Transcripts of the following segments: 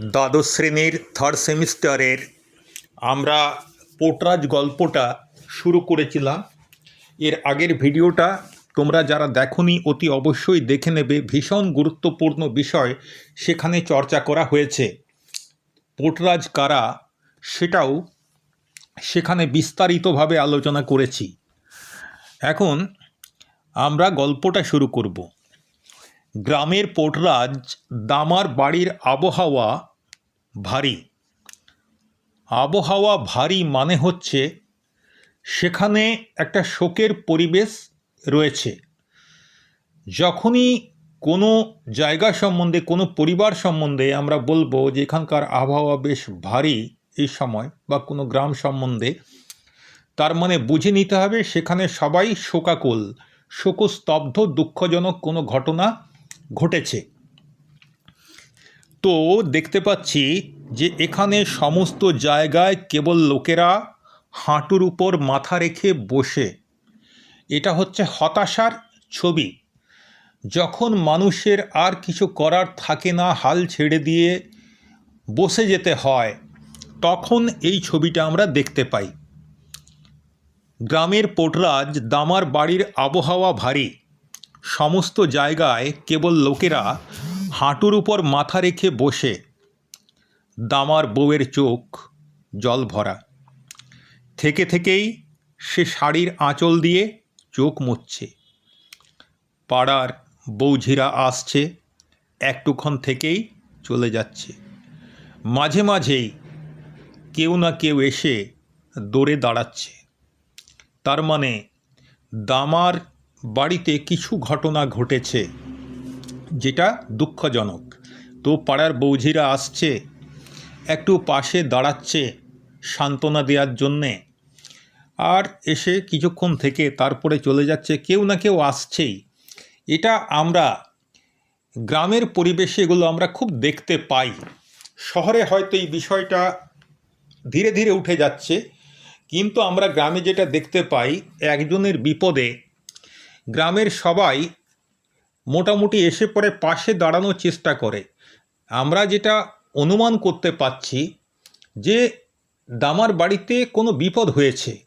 দ্বাদশ শ্রেণির থার্ড সেমিস্টারের আমরা পোটরাজ গল্পটা শুরু করেছিলাম। এর আগের ভিডিওটা তোমরা যারা দেখোনি, অতি অবশ্যই দেখে নেবে। ভীষণ গুরুত্বপূর্ণ বিষয় সেখানে চর্চা করা হয়েছে। পোটরাজ কারা সেটাও সেখানে বিস্তারিতভাবে আলোচনা করেছি। এখন আমরা গল্পটা শুরু করব। গ্রামের পোটরাজ দামার বাড়ির আবহাওয়া ভারী। আবহাওয়া ভারী মানে হচ্ছে সেখানে একটা শোকের পরিবেশ রয়েছে। যখনই কোনো জায়গা সম্বন্ধে, কোনো পরিবার সম্বন্ধে আমরা বলব যে এখানকার আবহাওয়া বেশ ভারী এই সময় বা কোনো গ্রাম সম্বন্ধে, তার মানে বুঝে নিতে হবে সেখানে সবাই শোকাকুল, শোকস্তব্ধ, দুঃখজনক কোনো ঘটনা ঘটেছে। তো দেখতে পাচ্ছি যে এখানে সমস্ত জায়গায় কেবল লোকেরা হাঁটুর উপর মাথা রেখে বসে। এটা হচ্ছে হতাশার ছবি। যখন মানুষের আর কিছু করার থাকে না, হাল ছেড়ে দিয়ে বসে যেতে হয়, তখন এই ছবিটা আমরা দেখতে পাই। গ্রামের পোটরাজ দামার বাড়ির আবহাওয়া ভারী। সমস্ত জায়গায় কেবল লোকেরা হাঁটুর উপর মাথা রেখে বসে। দামার বউয়ের চোখ জল ভরা। থেকে থেকেই সে শাড়ির আঁচল দিয়ে চোখ মুছছে। পাড়ার বৌঝিরা আসছে, একটুক্ষণ থেকেই চলে যাচ্ছে। মাঝে মাঝেই কেউ না কেউ এসে দৌড়ে দাঁড়াচ্ছে। তার মানে দামার বাড়িতে কিছু ঘটনা ঘটেছে যেটা দুঃখজনক। তো পাড়ার বৌঝিরা আসছে, একটু পাশে দাঁড়াচ্ছে সান্ত্বনা দেওয়ার জন্যে। আর এসে কিছুক্ষণ থেকে তারপরে চলে যাচ্ছে, কেউ না কেউ আসছেই। এটা আমরা গ্রামের পরিবেশে এগুলো আমরা খুব দেখতে পাই। শহরে হয়তো এই বিষয়টা ধীরে ধীরে উঠে যাচ্ছে, কিন্তু আমরা গ্রামে যেটা দেখতে পাই, একজনের বিপদে গ্রামের সবাই মোটামুটি এসে পরে পাশে দাঁড়ানোর চেষ্টা করে। আমরা যেটা অনুমান করতে পাচ্ছি যে দামার বাড়িতে কোনো বিপদ হয়েছে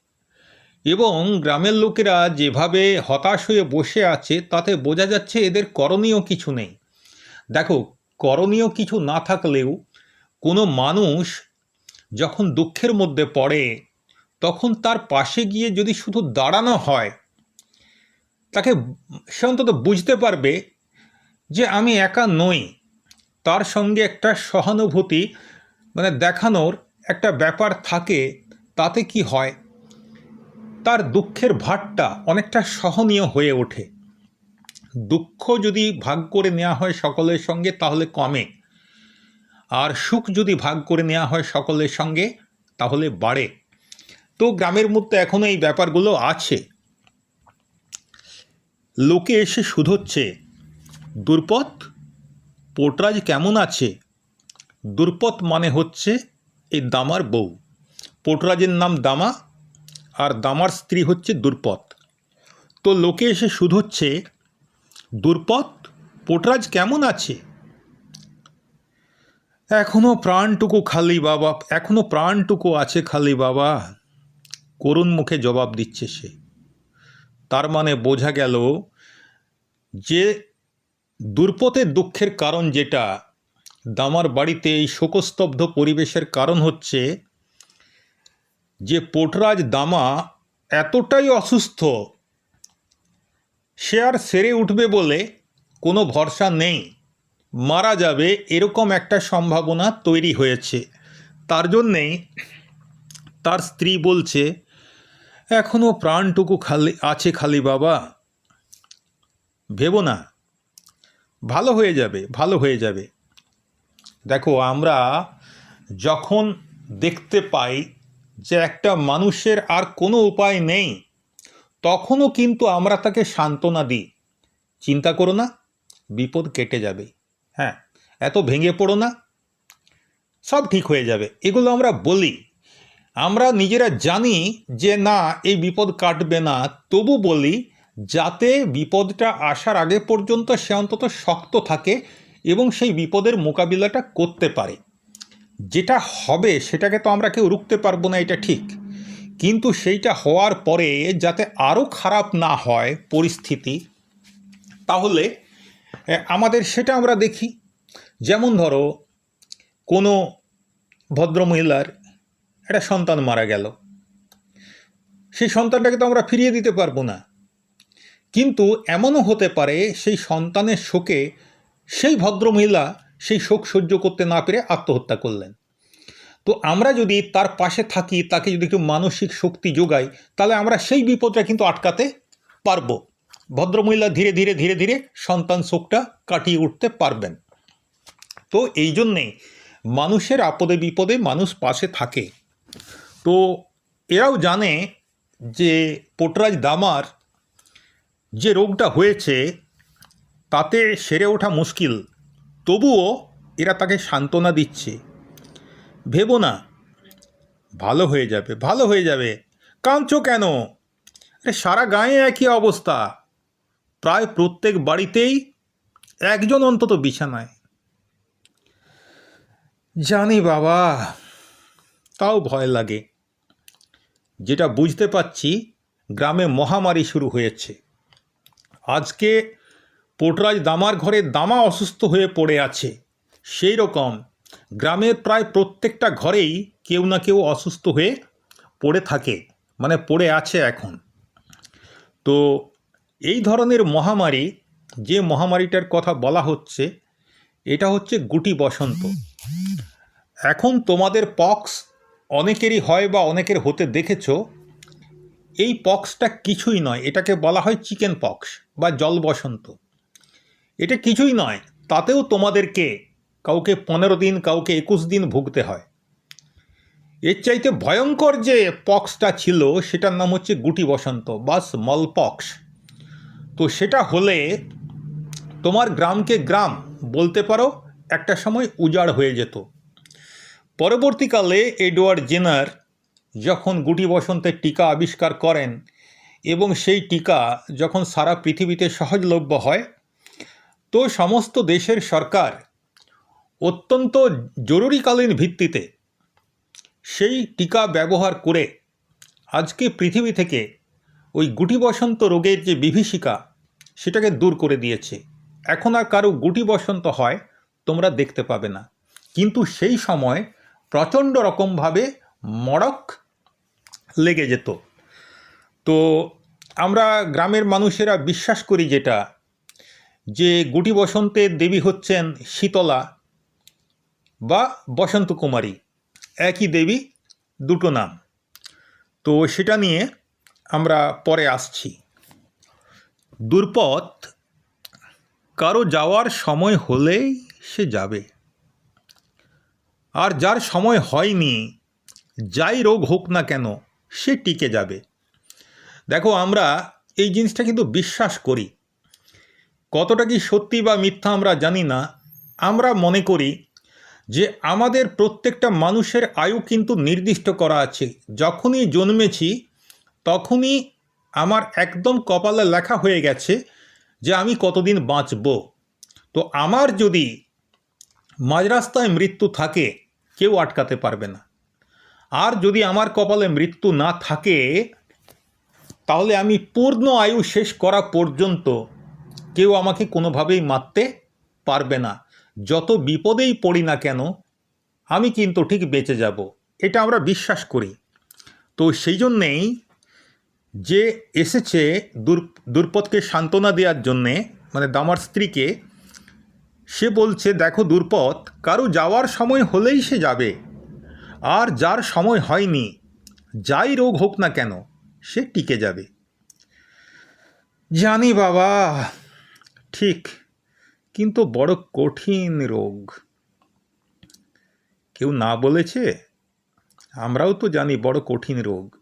এবং গ্রামের লোকেরা যেভাবে হতাশ হয়ে বসে আছে তাতে বোঝা যাচ্ছে এদের করণীয় কিছু নেই। দেখো, করণীয় কিছু না থাকলেও কোনো মানুষ যখন দুঃখের মধ্যে পড়ে, তখন তার পাশে গিয়ে যদি শুধু দাঁড়ানো হয় তাকে সে অন্তত বুঝতে পারবে যে আমি একা নই। তার সঙ্গে একটা সহানুভূতি মানে দেখানোর একটা ব্যাপার থাকে, তাতে কি হয়? তার দুঃখের ভারটা অনেকটা সহনীয় হয়ে ওঠে। দুঃখ যদি ভাগ করে নেওয়া হয় সকলের সঙ্গে, তাহলে কমে। আর সুখ যদি ভাগ করে নেওয়া হয় সকলের সঙ্গে, তাহলে বাড়ে। তো গ্রামের মধ্যে এখনও এই ব্যাপারগুলো আছে। লোকে এসে শুধোচ্ছে দুর্পথ পোটরাজ কেমন আছে? দুর্পথ মানে হচ্ছে এই দামার বউ। পোটরাজের নাম দামা আর দামার স্ত্রী হচ্ছে দুর্পথ তো লোকে এসে শুধোচ্ছে দুর্পথ পোটরাজ কেমন আছে? এখনও প্রাণটুকু খালি বাবা, এখনও প্রাণটুকু আছে খালি বাবা, করুণ মুখে জবাব দিচ্ছে সে। তার মানে বোঝা গেল যে দুর্পথের দুঃখের কারণ যেটা, দামার বাড়িতে এই শোকস্তব্ধ পরিবেশের কারণ হচ্ছে যে পোটরাজ দামা এতটাই অসুস্থ, সে আর সেরে উঠবে বলে কোনো ভরসা নেই। মারা যাবে এরকম একটা সম্ভাবনা তৈরি হয়েছে। তার জন্যেই তার স্ত্রী বলছে এখনও প্রাণটুকু খালি আছে খালি বাবা। ভেবো না। ভালো হয়ে যাবে, ভালো হয়ে যাবে। দেখো, আমরা যখন দেখতে পাই যে একটা মানুষের আর কোনো উপায় নেই, তখনও কিন্তু আমরা তাকে সান্ত্বনা দিই। চিন্তা করো না, বিপদ কেটে যাবে। হ্যাঁ এত ভেঙে পড়ো না, সব ঠিক হয়ে যাবে। এগুলো আমরা বলি। আমরা নিজেরা জানি যে না, এই বিপদ কাটবে না। তবু বলি, যাতে বিপদটা আসার আগে পর্যন্ত সে অন্তত শক্ত থাকে এবং সেই বিপদের মোকাবিলাটা করতে পারে। যেটা হবে, সেটাকে তো আমরা কেউ রুখতে পারব না, এটা ঠিক। কিন্তু সেইটা হওয়ার পরে যাতে আরও খারাপ না হয় পরিস্থিতি, তাহলে আমাদের সেটা আমরা দেখি। যেমন ধরো, কোনো ভদ্রমহিলার একটা সন্তান মারা গেল। সেই সন্তানটাকে তো আমরা ফিরিয়ে দিতে পারব না। কিন্তু এমনও হতে পারে সেই সন্তানের শোকে সেই ভদ্রমহিলা সেই শোক সহ্য করতে না পেরে আত্মহত্যা করলেন। তো আমরা যদি তার পাশে থাকি, তাকে যদি একটু মানসিক শক্তি যোগাই তাহলে আমরা সেই বিপদটা কিন্তু আটকাতে পারব। ভদ্রমহিলা ধীরে ধীরে ধীরে ধীরে সন্তান শোকটা কাটিয়ে উঠতে পারবেন। তো এই জন্যেই মানুষের আপদে বিপদে মানুষ পাশে থাকে। তো এরাও জানে যে পোটরাজ দামার যে রোগটা হয়েছে, তাতে সেরে ওঠা মুশকিল। তবুও এরা তাকে সান্ত্বনা দিচ্ছে। ভেবো না, ভালো হয়ে যাবে, ভালো হয়ে যাবে। কাঁদছো কেন? আরে সারা গায়ে একই অবস্থা। প্রায় প্রত্যেক বাড়িতেই একজন অন্তত বিছানায়। জানি বাবা তাও ভয় লাগে। যেটা বুঝতে পারছি, গ্রামে মহামারী শুরু হয়েছে। আজকে পোটরাজ দামার ঘরে দামা অসুস্থ হয়ে পড়ে আছে। সেই রকম গ্রামের প্রায় প্রত্যেকটা ঘরেই কেউ না কেউ অসুস্থ হয়ে পড়ে থাকে মানে পড়ে আছে এখন। তো এই ধরনের মহামারী, যে মহামারীটার কথা বলা হচ্ছে, এটা হচ্ছে গুটি বসন্ত। এখন তোমাদের পক্স অনেকেরই হয় বা অনেকের হতে দেখেছ, এই পক্সটা কিছুই নয়। এটাকে বলা হয় চিকেন পক্স বা জল বসন্ত। এটা কিছুই নয়, তাতেও তোমাদেরকে কাউকে পনেরো দিন, কাউকে একুশ দিন ভুগতে হয়। এর চাইতে ভয়ঙ্কর যে পক্সটা ছিল, সেটার নাম হচ্ছে গুটি বসন্ত বা স্মল পক্স তো সেটা হলে তোমার গ্রামকে গ্রাম বলতে পারো, একটা সময় উজাড় হয়ে যেত। পরবর্তীকালে এডওয়ার্ড জেনার যখন গুটি বসন্তের টিকা আবিষ্কার করেন এবং সেই টিকা যখন সারা পৃথিবীতে সহজলভ্য হয়, তো সমস্ত দেশের সরকার অত্যন্ত জরুরিকালীন ভিত্তিতে সেই টিকা ব্যবহার করে আজকে পৃথিবী থেকে ওই গুটি বসন্ত রোগের যে বিভীষিকা, সেটাকে দূর করে দিয়েছে। এখন আর কারও গুটি বসন্ত হয় তোমরা দেখতে পাবে না। কিন্তু সেই সময় প্রচণ্ড রকমভাবে মড়ক লেগে যেত। তো আমরা গ্রামের মানুষেরা বিশ্বাস করি যেটা, যে গুটি বসন্তের দেবী হচ্ছেন শীতলা বা বসন্ত কুমারী। একই দেবী, দুটো নাম। তো সেটা নিয়ে আমরা পরে আসছি। দুর্পথ, কারও যাওয়ার সময় হলেই সে যাবে। আর যার সময় হয়নি, যাই রোগ হোক না কেন, সে টিকে যাবে। দেখো, আমরা এই জিনিসটা কিন্তু বিশ্বাস করি। কতটা কি সত্যি বা মিথ্যা আমরা জানি না। আমরা মনে করি যে আমাদের প্রত্যেকটা মানুষের আয়ু কিন্তু নির্দিষ্ট করা আছে। যখনই জন্মেছি, তখনই আমার একদম কপালে লেখা হয়ে গেছে যে আমি কতদিন বাঁচব। তো আমার যদি মাঝরাস্তায় মৃত্যু থাকে কেউ আটকাতে পারবে না। আর যদি আমার কপালে মৃত্যু না থাকে, তাহলে আমি পূর্ণ আয়ু শেষ করা পর্যন্ত কেউ আমাকে কোনোভাবেই মারতে পারবে না। যত বিপদেই পড়ি না কেন, আমি কিন্তু ঠিক বেঁচে যাব। এটা আমরা বিশ্বাস করি। তো সেই জন্যেই যে এসেছে দুর, দুর্পদকে সান্ত্বনা দেওয়ার জন্যে মানে দামার স্ত্রীকে সে বলছে, দেখো দুর্পদ, কারও যাওয়ার সময় হলেই সে যাবে। আর যার সময় হয়নি, যাই রোগ হোক না কেন, সে টিকে যাবে। জানি বাবা, ঠিক, কিন্তু বড় কঠিন রোগ। কেউ না বলেছে? আমরাও তো জানি বড় কঠিন রোগ।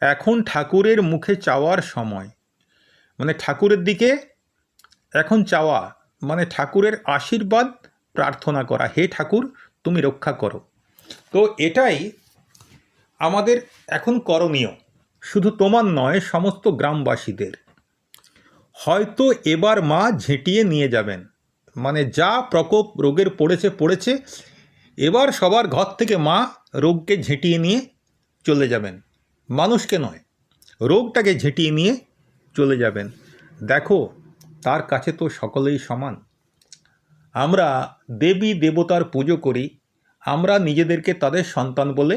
এখন ঠাকুরের মুখে চাওয়ার সময়। মানে ঠাকুরের দিকে এখন চাওয়া মানে ঠাকুরের আশীর্বাদ প্রার্থনা করা, হে ঠাকুর, তুমি রক্ষা করো। তো এটাই আমাদের এখন করণীয়। শুধু তোমার নয়, সমস্ত গ্রামবাসীদের। হয়তো এবার মা ঝেঁটিয়ে নিয়ে যাবেন। মানে যা প্রকোপ রোগের পড়েছে পড়েছে, এবার সবার ঘর থেকে মা রোগকে ঝেঁটিয়ে নিয়ে চলে যাবেন। মানুষকে নয়, রোগটাকে ঝেঁটিয়ে নিয়ে চলে যাবেন। দেখো তার কাছে তো সকলেই সমান। আমরা দেবী দেবতার পুজো করি, আমরা নিজেদেরকে তাদের সন্তান বলে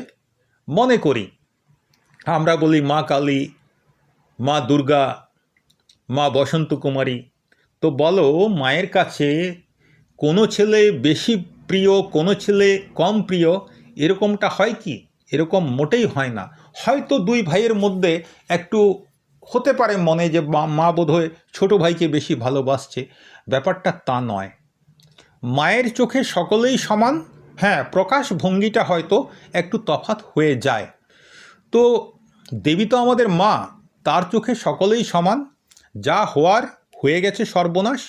মনে করি। আমরা বলি মা কালী, মা দুর্গা, মা বসন্ত কুমারী তো বলো, মায়ের কাছে কোনো ছেলে বেশি প্রিয়, কোনো ছেলে কম প্রিয়, এরকমটা হয় কি? এরকম মোটেই হয় না। হয়তো দুই ভাইয়ের মধ্যে একটু হতে পারে মনে যে মা- মা বোধহয় ছোটো ভাইকে বেশি ভালোবাসছে। ব্যাপারটা তা নয়। মায়ের চোখে সকলেই সমান। হ্যাঁ প্রকাশ ভঙ্গিটা হয়তো একটু তফাৎ হয়ে যায়। তো দেবী তো আমাদের মা, তার চোখে সকলেই সমান। যা হওয়ার হয়ে গেছে সর্বনাশ।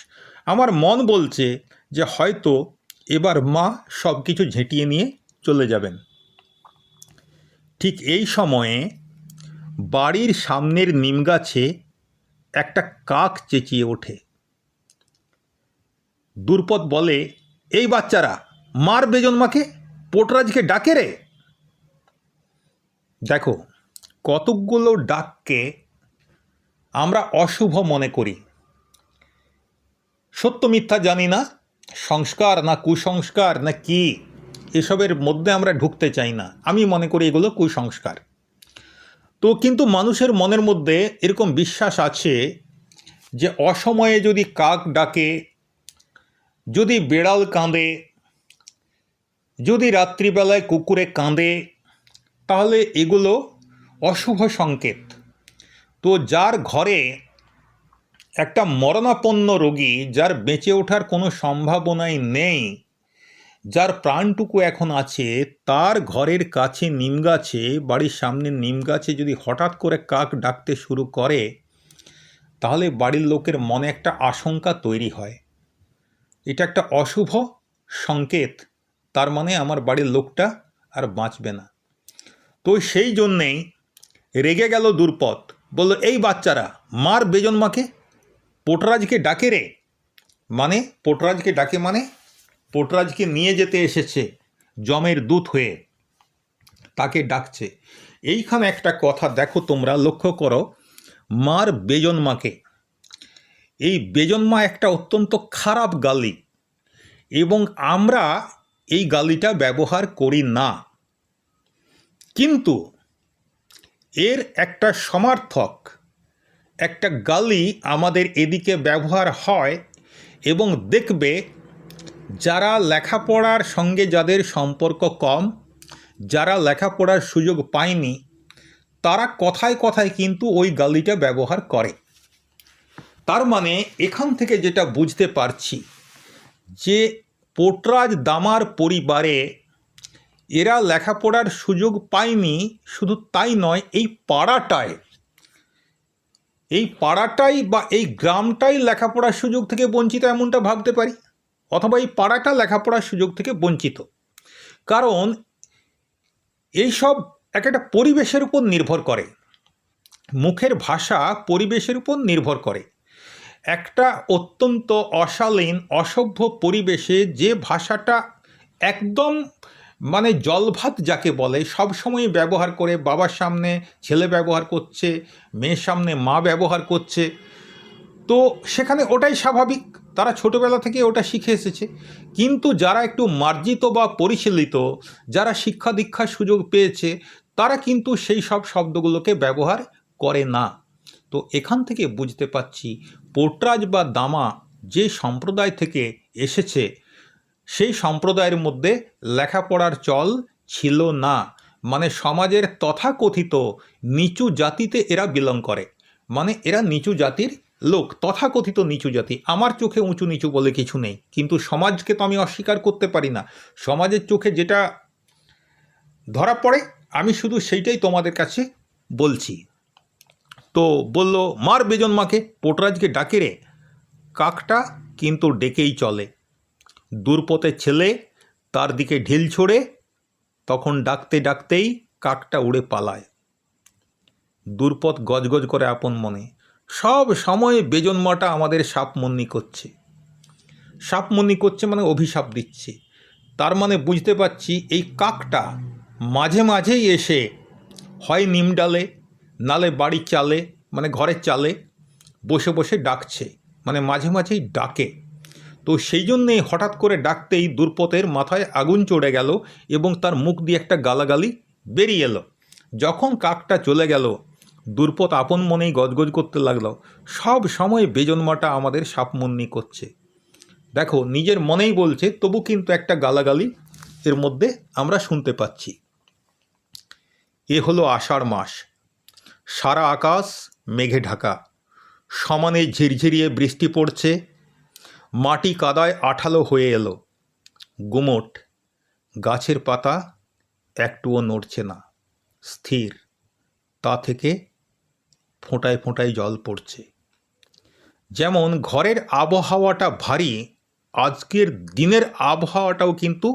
আমার মন বলছে যে হয়তো এবার মা সব কিছু ঝেঁটিয়ে নিয়ে চলে যাবেন। ঠিক এই সময়ে বাড়ির সামনের নিম গাছে একটা কাক চেঁচিয়ে ওঠে। দুর্পদ বলে, এই বাচ্চারা মার বেজন্মাকে পোটরাজকে ডাকে রে! দেখো, কতকগুলো ডাককে আমরা অশুভ মনে করি। সত্য মিথ্যা জানি না, সংস্কার না কুসংস্কার না কি, এসবের মধ্যে আমরা ঢুকতে চাই না। আমি মনে করি এগুলো কুসংস্কার। তো কিন্তু মানুষের মনের মধ্যে এরকম বিশ্বাস আছে যে অসময়ে যদি কাক ডাকে, যদি বেড়াল কাঁদে, যদি রাত্রিবেলায় কুকুরে কাঁদে, তাহলে এগুলো অশুভ সংকেত। তো যার ঘরে একটা মরণাপন্ন রোগী, যার বেঁচে ওঠার কোনো সম্ভাবনাই নেই যার প্রাণটুকু এখন আছে, তার ঘরের কাছে নিম গাছে, বাড়ির সামনে নিম গাছে যদি হঠাৎ করে কাক ডাকতে শুরু করে, তাহলে বাড়ির লোকের মনে একটা আশঙ্কা তৈরি হয়। এটা একটা অশুভ সংকেত। তার মানে আমার বাড়ির লোকটা আর বাঁচবে না। তো সেই জন্যেই রেগে গেল দুর্পদ। বলল, এই বাচ্চারা, মার বেজন্মাকে পোটরাজকে ডাকে রে। মানে পোটরাজকে ডাকে মানে পোটরাজকে নিয়ে যেতে এসেছে, জমের দূত হয়ে। তাকে ডাকছে, এইখানে একটা কথা দেখো তোমরা, লক্ষ্য করো, মার বেজন্মাকে এই বেজন্মা একটা অত্যন্ত খারাপ গালি এবং আমরা এই গালিটা ব্যবহার করি না। কিন্তু এর একটা সমার্থক, একটা গালি আমাদের এদিকে ব্যবহার হয় এবং দেখবে যারা লেখাপড়ার সঙ্গে যাদের সম্পর্ক কম, যারা লেখাপড়ার সুযোগ পায়নি, তারা কথায় কথায় কিন্তু ওই গালিটা ব্যবহার করে। তার মানে এখান থেকে যেটা বুঝতে পারছি যে পোটরাজ দামার পরিবারে এরা লেখাপড়ার সুযোগ পায়নি শুধু তাই নয়, এই পাড়াটায়, এই পাড়াটাই বা এই গ্রামটাই লেখাপড়ার সুযোগ থেকে বঞ্চিত এমনটা ভাবতে পারি? অথবা এই পাড়াটা লেখাপড়ার সুযোগ থেকে বঞ্চিত। কারণ এইসব এক একটা পরিবেশের উপর নির্ভর করে। মুখের ভাষা পরিবেশের উপর নির্ভর করে। একটা অত্যন্ত অশালীন, অসভ্য পরিবেশে যে ভাষাটা একদম মানে জলভাত যাকে বলে সব সময় ব্যবহার করে বাবার সামনে ছেলে ব্যবহার করছে, মেয়ের সামনে মা ব্যবহার করছে, তো সেখানে ওটাই স্বাভাবিক। তারা ছোটোবেলা থেকে ওটা শিখে এসেছে। কিন্তু যারা একটু মার্জিত বা পরিশীলিত, যারা শিক্ষা দীক্ষার সুযোগ পেয়েছে, তারা কিন্তু সেই সব শব্দগুলোকে ব্যবহার করে না। তো এখান থেকে বুঝতে পাচ্ছি পোটরাজ বা দামা যে সম্প্রদায় থেকে এসেছে, সেই সম্প্রদায়ের মধ্যে লেখাপড়ার চল ছিল না। মানে সমাজের তথাকথিত নিচু জাতিতে এরা বিলং করে। মানে এরা নিচু জাতির লোক তথাকথিত নিচু জাতি, আমার চোখে উঁচু নিচু বলে কিছু নেই। কিন্তু সমাজকে তো আমি অস্বীকার করতে পারি না। সমাজের চোখে যেটা ধরা পড়ে, আমি শুধু সেইটাই তোমাদের কাছে বলছি। তো বলল, মার বেজন মাকে, পোটরাজকে ডাকে রে। কাকটা কিন্তু ডেকেই চলে। দূরপথের ছেলে, তার দিকে ঢিল ছোড়ে, তখন ডাকতে ডাকতেই কাকটা উড়ে পালায়। দূরপথ গজগজ করে আপন মনে। সব সময় বেজন্মাটা আমাদের সাপমন্নি করছে। সাপমন্নি করছে মানে অভিশাপ দিচ্ছে। তার মানে বুঝতে পারছি এই কাকটা মাঝে মাঝেই এসে হয় নিম ডালে, নালে বাড়ির চালে মানে ঘরের চালে বসে বসে ডাকছে মানে মাঝে মাঝেই ডাকে। তো সেই জন্যে হঠাৎ করে ডাকতেই দুর্পথের মাথায় আগুন চড়ে গেল এবং তার মুখ দিয়ে একটা গালাগালি বেরিয়ে এলো। যখন কাকটা চলে গেল দুর্পত আপন মনেই গজগজ করতে লাগল। সব সময় বেজন্মাটা আমাদের সাপমন্নি করছে। দেখো, নিজের মনেই বলছে, তবু কিন্তু একটা গালাগালি এর মধ্যে আমরা শুনতে পাচ্ছি। এ হলো আষাঢ় মাস। সারা আকাশ মেঘে ঢাকা। সমানে ঝিরঝিরিয়ে বৃষ্টি পড়ছে। মাটি কাদায় আঠালো হয়ে এলো। গুমট, গাছের পাতা একটুও নড়ছে না। স্থির। তা থেকে ফোঁটায় ফোঁটায় জল পড়ছে। যেমন ঘরের আবহাওয়াটা ভারী, আজকের দিনের আবহাওয়াটাও কিন্তু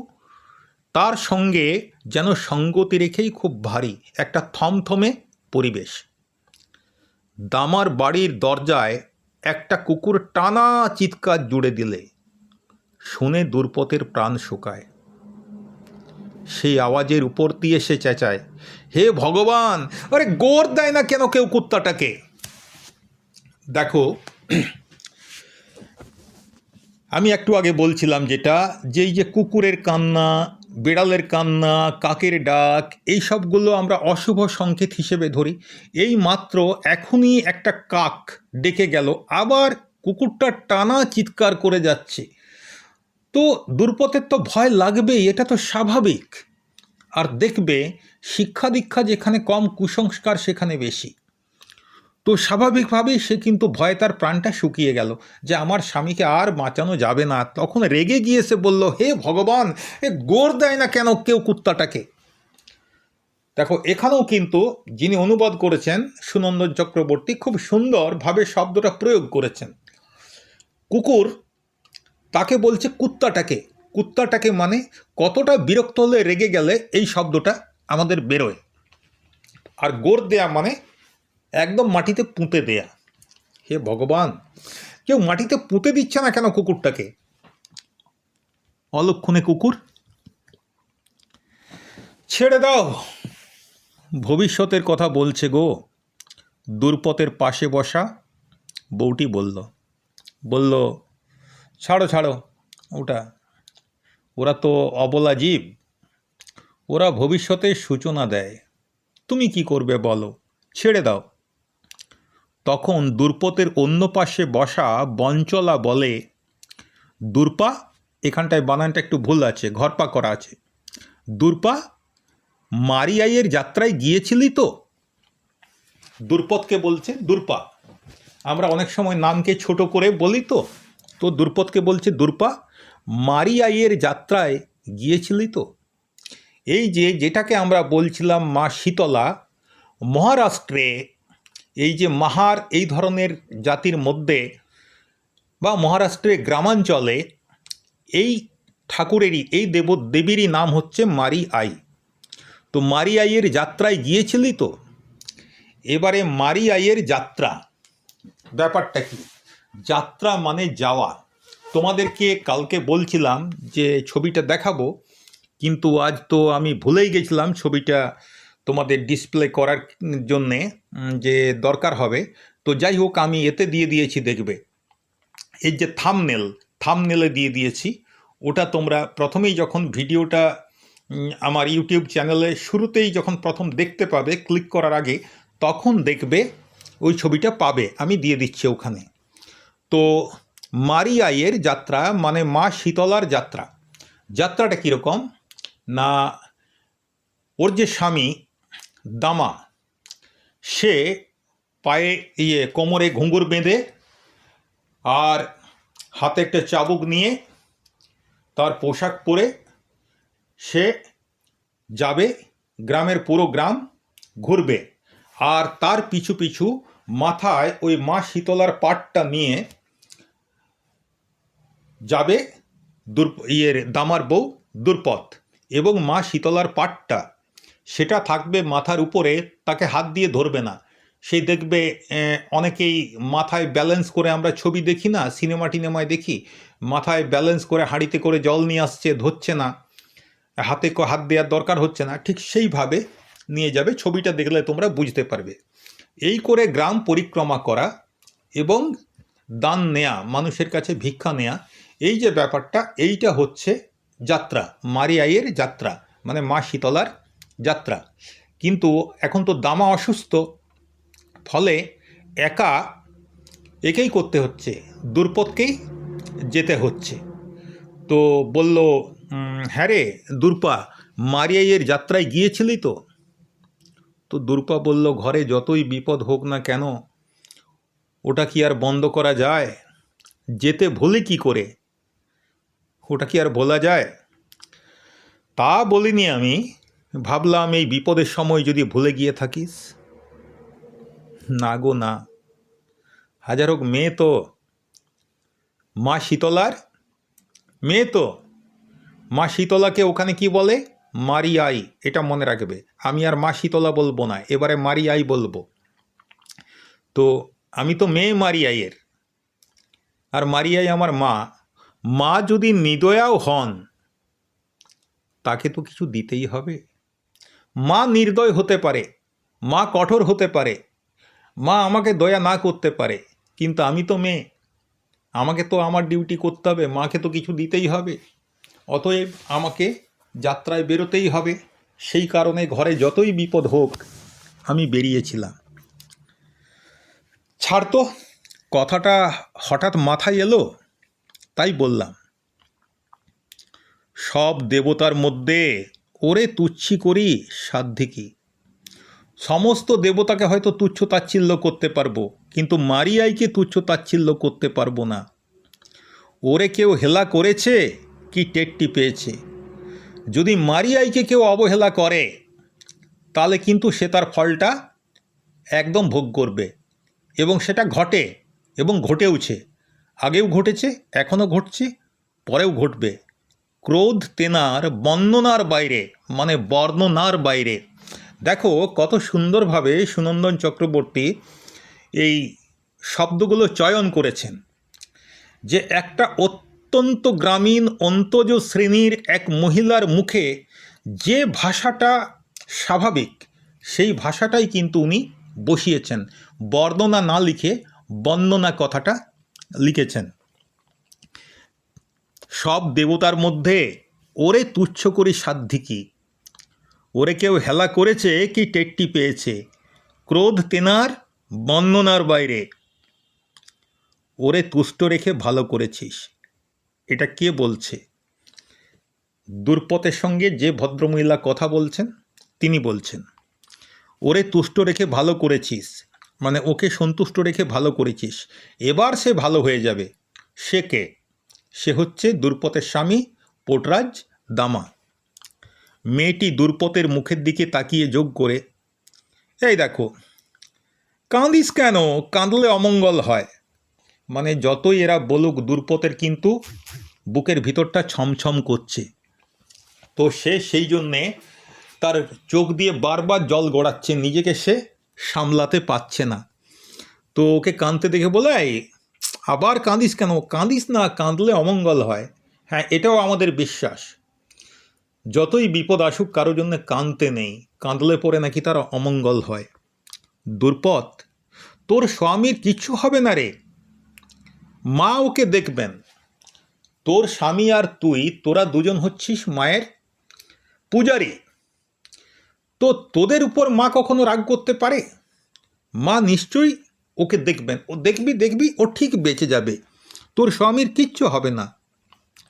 তার সঙ্গে যেন সঙ্গতি রেখেই খুব ভারী, একটা থমথমে পরিবেশ। দামার বাড়ির দরজায় একটা কুকুর টানা চিৎকার জুড়ে দিলে, শুনে দুর্পথের প্রাণ শুকায়। সেই আওয়াজের উপর দিয়ে সে চেঁচায় হে ভগবান, আরে গোর দেয় না কেন কেউ কুত্তাটাকে? দেখো, আমি একটু আগে বলছিলাম যেটা যে যে কুকুরের কান্না, বিড়ালের কান্না, কাকের ডাক, এই সবগুলো আমরা অশুভ সংকেত হিসেবে ধরি। এই মাত্র এখনই একটা কাক ডেকে গেল, আবার কুকুরটা টানা চিৎকার করে যাচ্ছে। তো দুর্পথের তো ভয় লাগবেই, এটা তো স্বাভাবিক। আর দেখবে শিক্ষা দীক্ষা যেখানে কম, কুসংস্কার সেখানে বেশি। তো স্বাভাবিকভাবেই সে কিন্তু ভয়ে তার প্রাণটা শুকিয়ে গেল যে আমার স্বামীকে আর বাঁচানো যাবে না। তখন রেগে গিয়ে সে বলল, হে ভগবান, এ গোর দেয় না কেন কেউ কুত্তাটাকে? দেখো, এখানেও কিন্তু যিনি অনুবাদ করেছেন সুনন্দন চক্রবর্তী খুব সুন্দরভাবে শব্দটা প্রয়োগ করেছেন। কুকুর তাকে বলছে কুত্তাটাকে। কুত্তাটাকে মানে কতটা বিরক্ত হলে রেগে গেলে এই শব্দটা আমাদের বেরোয়। আর গোর দেয়া মানে একদম মাটিতে পুঁতে দেয়া। হে ভগবান, কেউ মাটিতে পুঁতে দিচ্ছে না কেন কুকুরটাকে? অলক্ষণে কুকুর, ছেড়ে দাও। ভবিষ্যতের কথা বলছে গো। দুর্পথের পাশে বসা বউটি বলল বলল, ছাড়ো ছাড়ো, ওটা ওরা তো অবলা জীব। ওরা ভবিষ্যতের সূচনা দেয়। তুমি কি করবে বলো? ছেড়ে দাও। তখন দুর্পতের অন্য পাশে বসা বঞ্চলা বলে, দুর্পা, এখানটায় বানানটা একটু ভুল আছে, ঘরপা করা আছে। দুর্পা, মারিয়াইয়ের যাত্রায় গিয়েছিলি তো? দুর্পদকে বলছে, দুর্পা, আমরা অনেক সময় নামকে ছোট করে বলি তো তো দুর্পদকে বলছে, দুর্পা মারিয়াইয়ের যাত্রায় গিয়েছিলি তো? এই যে যেটাকে আমরা বলছিলাম মা শীতলা, মহারাষ্ট্রে এই যে মাহার এই ধরনের জাতির মধ্যে বা মহারাষ্ট্রে গ্রামাঞ্চলে এই ঠাকুরেরই, এই দেব দেবীরই নাম হচ্ছে মারি আই তো মারি আইয়ের যাত্রায় গিয়েছিলি তো? এবারে মারি আইয়ের যাত্রা, ব্যাপারটা কি? যাত্রা মানে যাওয়া। তোমাদেরকে কালকে বলছিলাম যে ছবিটা দেখাবো, কিন্তু আজ তো আমি ভুলেই গেছিলাম ছবিটা তোমাদের ডিসপ্লে করার জন্যে যে দরকার হবে। তো যাই হোক, আমি এতে দিয়ে দিয়েছি দেখবে। এই যে থামনেল থামনেলে দিয়ে দিয়েছি। ওটা তোমরা প্রথমেই যখন ভিডিওটা আমার ইউটিউব চ্যানেলে শুরুতেই যখন প্রথম দেখতে পাবে ক্লিক করার আগে, তখন দেখবে ওই ছবিটা পাবে। আমি দিয়ে দিচ্ছি ওখানে। তো মারি আইয়ের যাত্রা মানে মা শীতলার যাত্রা। যাত্রাটা কীরকম? না, ওর যে স্বামী দামা, সে পায়ে ইয়ে কোমরে ঘুঙুর বেঁধে আর হাতে একটা চাবুক নিয়ে তার পোশাক পরে সে যাবে গ্রামের পুরো গ্রাম ঘুরবে। আর তার পিছু পিছু মাথায় ওই মা শীতলার পাটটা নিয়ে যাবে দুর ইয়ের দামার বউ দুর্পথ এবং মা শীতলার পাটটা। সেটা থাকবে মাথার উপরে, তাকে হাত দিয়ে ধরবে না। সেই দেখবে অনেকেই মাথায় ব্যালেন্স করে আমরা ছবি দেখি না, সিনেমা টিনেমায় দেখি, মাথায় ব্যালেন্স করে হাঁড়িতে করে জল নিয়ে আসছে, ধরছে না। হাতে হাত দেওয়ার দরকার হচ্ছে না। ঠিক সেইভাবে নিয়ে যাবে, ছবিটা দেখলে তোমরা বুঝতে পারবে। এই করে গ্রাম পরিক্রমা করা এবং দান নেয়া, মানুষের কাছে ভিক্ষা নেয়া এই যে ব্যাপারটা এইটা হচ্ছে যাত্রা মারিয়াইয়ের যাত্রা মানে মা শীতলার যাত্রা। কিন্তু এখন তো দামা অসুস্থ ফলে একা একেই করতে হচ্ছে দুর্পদকেই যেতে হচ্ছে। তো বলল "উম, হ্যাঁ রে দুর্পা মারিয়াইয়ের যাত্রায় গিয়েছিলি তো? তো দুর্পা বলল ঘরে যতই বিপদ হোক না কেন ওটা কি আর বন্ধ করা যায়? যেতে ভুলে কি করে? ওটা কি আর বলা যায়? তা বলিনি আমি। ভাবলাম এই বিপদের সময় যদি ভুলে গিয়ে থাকিস। না গো, না। হাজার হোক মেয়ে তো। মা শীতলার? মেয়ে তো। মা শীতলাকে ওখানে কি বলে? মারিয়াই এটা মনে রাখবে। আমি আর মা শীতলা বলব না, এবারে মারিয়াই বলব। তো, আমি তো মেয়ে মারিয়াইয়ের আর মারিয়াই আমার মা মা যদি নিদয়াও হন, তাকে তো কিছু দিতেই হবে। মা নির্দয় হতে পারে, মা কঠোর হতে পারে, মা আমাকে দয়া না করতে পারে, কিন্তু আমি তো মেয়ে। আমাকে তো আমার ডিউটি করতে হবে, মাকে তো কিছু দিতেই হবে। অতএব আমাকে যাত্রায় বেরোতেই হবে। সেই কারণে ঘরে যতই বিপদ হোক, আমি বেরিয়েছিলাম। ছাড় তো, কথাটা হঠাৎ মাথায় এলো? তাই বললাম, সব দেবতার মধ্যে ওরে তুচ্ছি করি সাধ্যে কি? সমস্ত দেবতাকে হয়তো তুচ্ছ তাচ্ছিল্য করতে পারব, কিন্তু মারিয়াইকে তুচ্ছ তাচ্ছিল্য করতে পারব না। ওরে কেউ হেলা করেছে কি টেটটি পেয়েছে? যদি মারিয়াইকে কেউ অবহেলা করে, তাহলে কিন্তু সে তার ফলটা একদম ভোগ করবে এবং সেটা ঘটে এবং ঘটেওছে। আগেও ঘটেছে, এখনও ঘটছে, পরেও ঘটবে। ক্রোধ তেনার বর্ণনার বাইরে মানে বর্ণনার বাইরে। দেখো কত সুন্দরভাবে সুনন্দন চক্রবর্তী এই শব্দগুলো চয়ন করেছেন, যে একটা অত্যন্ত গ্রামীণ অন্তজ শ্রেণির এক মহিলার মুখে যে ভাষাটা স্বাভাবিক, সেই ভাষাটাই কিন্তু উনি বসিয়েছেন। বর্ণনা না লিখে বর্ণনা কথাটা লিখেছেন। সব দেবতার মধ্যে ওরে তুচ্ছ করি সাধ্যি কি? ওরে কেউ হেলা করেছে কি টেট্টি পেয়েছে? ক্রোধ তেনার বর্ণনার বাইরে। ওরে তুষ্ট রেখে ভালো করেছিস। এটা কে বলছে? দুর্পথের সঙ্গে যে ভদ্রমহিলা কথা বলছেন, তিনি বলছেন, ওরে তুষ্ট রেখে ভালো করেছিস। মানে ওকে সন্তুষ্ট রেখে ভালো করেছিস। এবার সে ভালো হয়ে যাবে। সে কে? সে হচ্ছে দুর্পথের স্বামী পোটরাজ দামা। মেয়েটি দুর্পথের মুখের দিকে তাকিয়ে যোগ করে, এই দেখো, কাঁদিস কেন? কাঁদলে অমঙ্গল হয়। মানে যতই এরা বলুক, দুর্পথের কিন্তু বুকের ভিতরটা ছমছম করছে। তো সে সেই জন্যে তার চোখ দিয়ে বারবার জল গড়াচ্ছে। নিজেকে সে সামলাতে পারছে না। তো ওকে কাঁদতে দেখে বলে "এই, আবার কাঁদিস কেন? কাঁদিস না কাঁদলে অমঙ্গল হয়। হ্যাঁ এটাও আমাদের বিশ্বাস। যতই বিপদ আসুক কারোর জন্য কাঁদতে নেই। কাঁদলে পরে নাকি তার অমঙ্গল হয়। দুর্পথ তোর স্বামীর কিচ্ছু হবে না রে। মা ওকে দেখবেন। তোর স্বামী আর তুই তোরা দুজন হচ্ছিস মায়ের পূজারী। তো তোদের উপর মা কখনো রাগ করতে পারে? মা নিশ্চয়ই ওকে দেখবেন। ও দেখবি দেখবি, ও ঠিক বেঁচে যাবে। তোর স্বামীর কিচ্ছু হবে না।